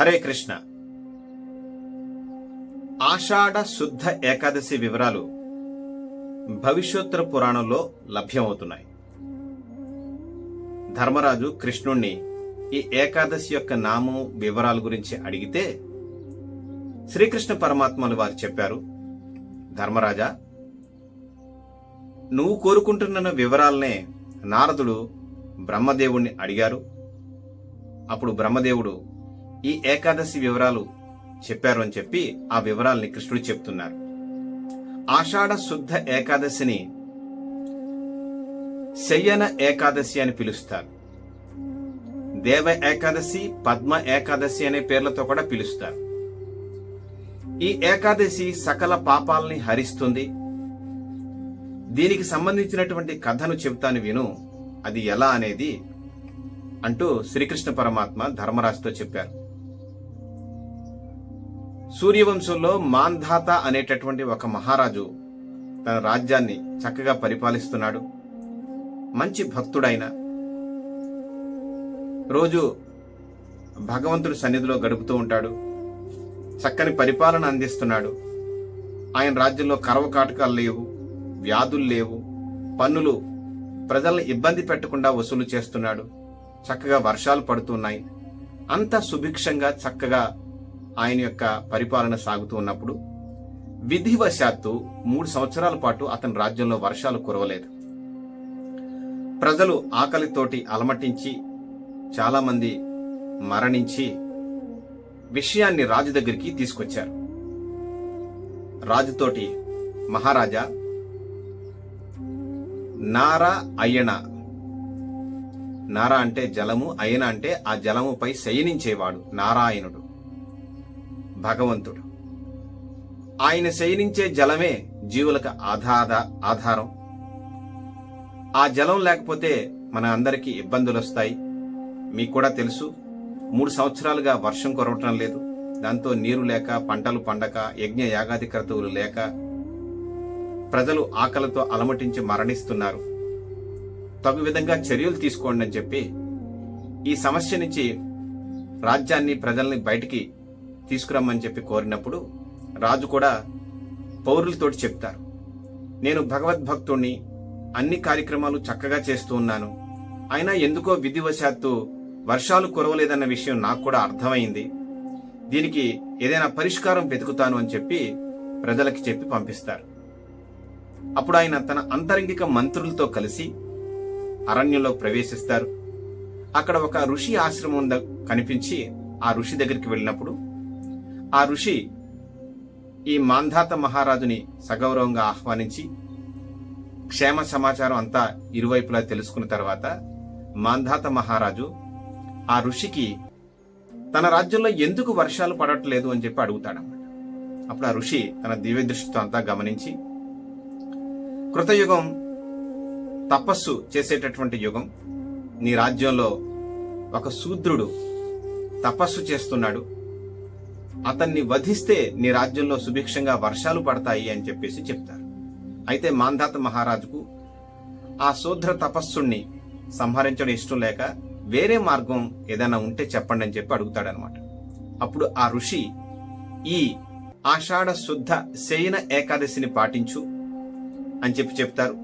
హరే కృష్ణ. ఆషాఢ శుద్ధ ఏకాదశి వివరాలు భవిష్యోత్తర పురాణంలో లభ్యమవుతున్నాయి. ధర్మరాజు కృష్ణుణ్ణి ఈ ఏకాదశి యొక్క నామం వివరాల గురించి అడిగితే శ్రీకృష్ణ పరమాత్మలు వారు చెప్పారు ధర్మరాజా నువ్వు కోరుకుంటున్న వివరాలనే నారదుడు బ్రహ్మదేవుణ్ణి అడిగారు. అప్పుడు బ్రహ్మదేవుడు ఈ ఏకాదశి వివరాలు చెప్పారు అని చెప్పి ఆ వివరాల్ని కృష్ణుడు చెప్తున్నారు. ఆషాఢ శుద్ధ ఏకాదశిని శయ్యన ఏకాదశి అని పిలుస్తారు. దేవ ఏకాదశి పద్మ ఏకాదశి అనే పేర్లతో కూడా పిలుస్తారు. ఈ ఏకాదశి సకల పాపాలని హరిస్తుంది. దీనికి సంబంధించినటువంటి కథను చెబుతాను విను. అది ఎలా అనేది అంటూ శ్రీకృష్ణ పరమాత్మ ధర్మరాజుతో చెప్పారు. సూర్యవంశంలో మాంధాత అనేటటువంటి ఒక మహారాజు తన రాజ్యాన్ని చక్కగా పరిపాలిస్తున్నాడు. మంచి భక్తుడైన. రోజు భగవంతుడి సన్నిధిలో గడుపుతూ ఉంటాడు. చక్కని పరిపాలన అందిస్తున్నాడు. ఆయన రాజ్యంలో కరవ కాటకాలు లేవు వ్యాధులు లేవు పన్నులు ప్రజల్ని ఇబ్బంది పెట్టకుండా వసూలు చేస్తున్నాడు. చక్కగా వర్షాలు పడుతున్నాయి. అంత సుభిక్షంగా చక్కగా ఆయన యొక్క పరిపాలన సాగుతూ ఉన్నప్పుడు విధివశాత్తు మూడు సంవత్సరాల పాటు అతని రాజ్యంలో వర్షాలు కురవలేదు. ప్రజలు ఆకలితోటి అలమటించి చాలామంది మరణించి విషయాన్ని రాజు దగ్గరికి తీసుకొచ్చారు. రాజుతోటి మహారాజా నారా అయ్యన. నారా అంటే జలము అయన అంటే ఆ జలముపై శయనించేవాడు నారాయణుడు. భగవంతుడు. ఆయన శయనించే జలమే జీవులకు ఆధార ఆధారం. ఆ జలం లేకపోతే మన అందరికీ ఇబ్బందులు వస్తాయి మీకు కూడా తెలుసు మూడు సంవత్సరాలుగా వర్షం కురవటం లేదు. దాంతో నీరు లేక పంటలు పండక యజ్ఞ యాగాది క్రతువులు లేక ప్రజలు ఆకలితో అలమటించి మరణిస్తున్నారు. తగు విధంగా చర్యలు తీసుకోండి అని చెప్పి ఈ సమస్య నుంచి రాజ్యాన్ని ప్రజల్ని బయటికి తీసుకురమ్మని చెప్పి కోరినప్పుడు రాజు కూడా పౌరులతోటి చెప్తారు. నేను భగవద్భక్తుణ్ణి అన్ని కార్యక్రమాలు చక్కగా చేస్తూ ఉన్నాను. అయినా ఎందుకో విధివశాత్తు వర్షాలు కురవలేదన్న విషయం నాకు కూడా అర్థమైంది. దీనికి ఏదైనా పరిష్కారం వెతుకుతాను అని చెప్పి ప్రజలకి చెప్పి పంపిస్తారు. అప్పుడు ఆయన తన అంతరంగిక మంత్రులతో కలిసి అరణ్యంలో ప్రవేశిస్తారు. అక్కడ ఒక ఋషి ఆశ్రమం కనిపించి ఆ ఋషి దగ్గరికి వెళ్ళినప్పుడు ఆ ఋషి ఈ మాంధాత మహారాజుని సగౌరవంగా ఆహ్వానించి క్షేమ సమాచారం అంతా ఇరువైపులా తెలుసుకున్న తర్వాత మాంధాత మహారాజు ఆ ఋషికి తన రాజ్యంలో ఎందుకు వర్షాలు పడట్లేదు అని చెప్పి అడుగుతాడన్నమాట. అప్పుడు ఆ ఋషి తన దివ్య దృష్టితో అంతా గమనించి కృతయుగం తపస్సు చేసేటటువంటి యుగం. నీ రాజ్యంలో ఒక శూద్రుడు తపస్సు చేస్తున్నాడు. అతన్ని వధిస్తే నీ రాజ్యంలో సుభిక్షంగా వర్షాలు పడతాయి అని చెప్పేసి చెప్తారు. అయితే మాంధాత మహారాజుకు ఆ శూద్ర తపస్సుణ్ణి సంహరించడం ఇష్టం లేక వేరే మార్గం ఏదైనా ఉంటే చెప్పండి అని చెప్పి అడుగుతాడనమాట. అప్పుడు ఆ ఋషి ఈ ఆషాఢ శుద్ధ శయన ఏకాదశిని పాటించు అని చెప్పి చెప్తారు.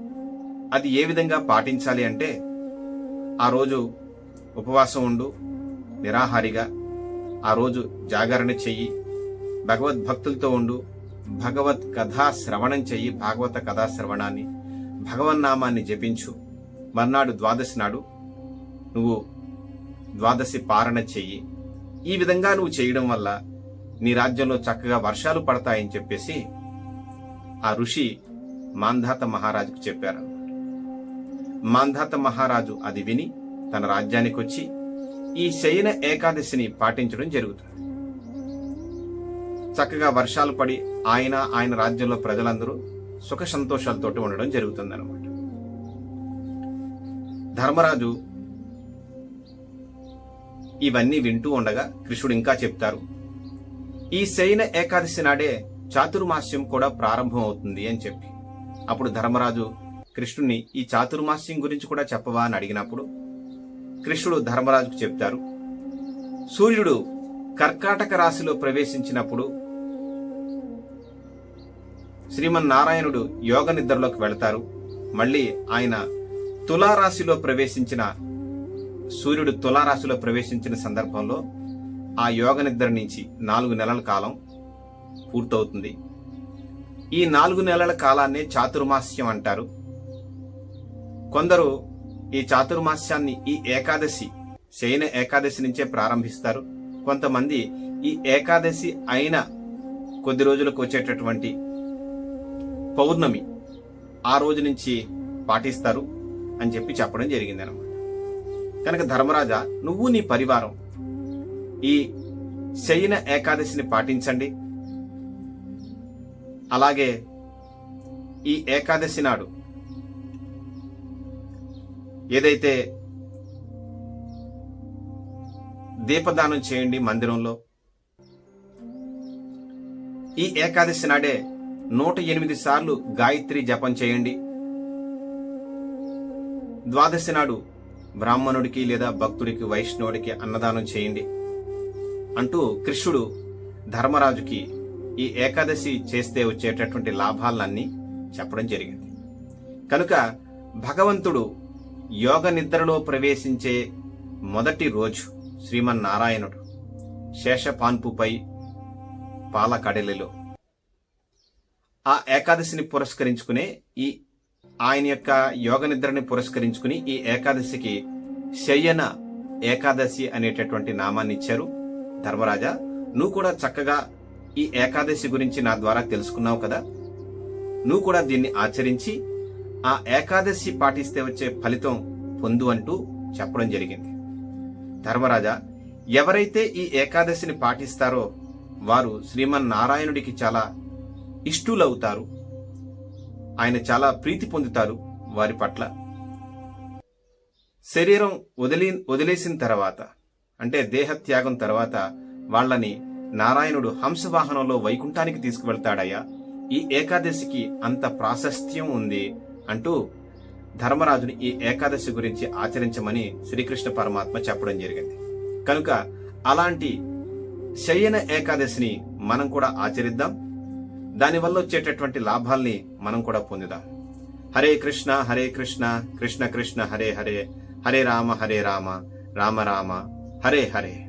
అది ఏ విధంగా పాటించాలి అంటే ఆ రోజు ఉపవాసం ఉండు నిరాహారిగా ఆ రోజు జాగరణ చెయ్యి భగవద్భక్తులతో ఉండు భగవత్ కథా శ్రవణం చెయ్యి భాగవత కథా శ్రవణాన్ని భగవన్నామాన్ని జపించు. మర్నాడు ద్వాదశి నాడు నువ్వు ద్వాదశి పారణ చెయ్యి. ఈ విధంగా నువ్వు చేయడం వల్ల నీ రాజ్యంలో చక్కగా వర్షాలు పడతాయని చెప్పేసి ఆ ఋషి మాంధాత మహారాజుకు చెప్పారు మాంధాత మహారాజు అది విని తన రాజ్యానికి వచ్చి ఈ శయన ఏకాదశిని పాటించడం జరుగుతుంది. చక్కగా వర్షాలు పడి ఆయన ఆయన రాజ్యంలో ప్రజలందరూ సుఖ సంతోషాలతోటి ఉండడం జరుగుతుందన్నమాట. ధర్మరాజు ఇవన్నీ వింటూ ఉండగా కృష్ణుడు ఇంకా చెప్తారు ఈ శయన ఏకాదశి నాడే చాతుర్మాస్యం కూడా ప్రారంభం అవుతుంది అని చెప్పి. అప్పుడు ధర్మరాజు కృష్ణుని ఈ చాతుర్మాస్యం గురించి కూడా చెప్పవా అని అడిగినప్పుడు కృష్ణుడు ధర్మరాజుకు చెప్తారు సూర్యుడు కర్కాటక రాశిలో ప్రవేశించినప్పుడు శ్రీమన్నారాయణుడు యోగ నిద్రలోకి వెళతారు. మళ్ళీ ఆయన తులారాశిలో ప్రవేశించిన సూర్యుడు తులారాశిలో ప్రవేశించిన సందర్భంలో ఆ యోగ నిద్ర నుంచి నాలుగు నెలల కాలం పూర్తవుతుంది. ఈ నాలుగు నెలల కాలాన్నే చాతుర్మాస్యం అంటారు. కొందరు ఈ చాతుర్మాస్యాన్ని ఈ ఏకాదశి శయన ఏకాదశి నుంచే ప్రారంభిస్తారు. కొంతమంది ఈ ఏకాదశి అయిన కొద్ది రోజులకు వచ్చేటటువంటి పౌర్ణమి ఆ రోజు నుంచి పాటిస్తారు అని చెప్పి చెప్పడం జరిగింది అనమాట కనుక ధర్మరాజా నువ్వు నీ పరివారం ఈ శయన ఏకాదశిని పాటించండి. అలాగే ఈ ఏకాదశి నాడు ఏదైతే దీపదానం చేయండి మందిరంలో ఈ ఏకాదశి నాడే నూట ఎనిమిది సార్లు గాయత్రి జపం చేయండి. ద్వాదశి నాడు బ్రాహ్మణుడికి లేదా భక్తుడికి వైష్ణవుడికి అన్నదానం చేయండి. అంటూ కృష్ణుడు ధర్మరాజుకి ఈ ఏకాదశి చేస్తే వచ్చేటటువంటి లాభాలన్నీ చెప్పడం జరిగింది. కనుక భగవంతుడు యోగ నిద్రలో ప్రవేశించే మొదటి రోజు శ్రీమన్నారాయణుడు. శేషపాన్పుపై పాలకడలిలో. ఆ ఏకాదశిని పురస్కరించుకునే ఈ ఆయన యొక్క యోగ నిద్రని పురస్కరించుకుని ఈ ఏకాదశికి శయన ఏకాదశి అనేటటువంటి నామాన్ని ఇచ్చారు. ధర్మరాజా నువ్వు కూడా చక్కగా ఈ ఏకాదశి గురించి నా ద్వారా తెలుసుకున్నావు కదా. నువ్వు కూడా దీన్ని ఆచరించి ఆ ఏకాదశి పాటిస్తే వచ్చే ఫలితం పొందు అంటూ చెప్పడం జరిగింది. ధర్మరాజా ఎవరైతే ఈ ఏకాదశిని పాటిస్తారో వారు శ్రీమన్నారాయణుడికి చాలా ఇష్టులవుతారు. ఆయన చాలా ప్రీతి పొందుతారు వారి పట్ల. శరీరం వదిలి వదిలేసిన తర్వాత అంటే దేహత్యాగం తర్వాత వాళ్ళని నారాయణుడు హంసవాహనంలో వైకుంఠానికి తీసుకువెళ్తాడయ్యా. ఈ ఏకాదశికి అంత ప్రాశస్త్యం ఉంది అంటూ ధర్మరాజుని ఈ ఏకాదశి గురించి ఆచరించమని శ్రీకృష్ణ పరమాత్మ చెప్పడం జరిగింది. కనుక అలాంటి శయన ఏకాదశిని మనం కూడా ఆచరిద్దాం. దానివల్ల వచ్చేటటువంటి లాభాల్ని మనం కూడా పొందుదాం. హరే కృష్ణ హరే కృష్ణ కృష్ణ కృష్ణ హరే హరే హరే రామ హరే రామ రామ రామ హరే హరే.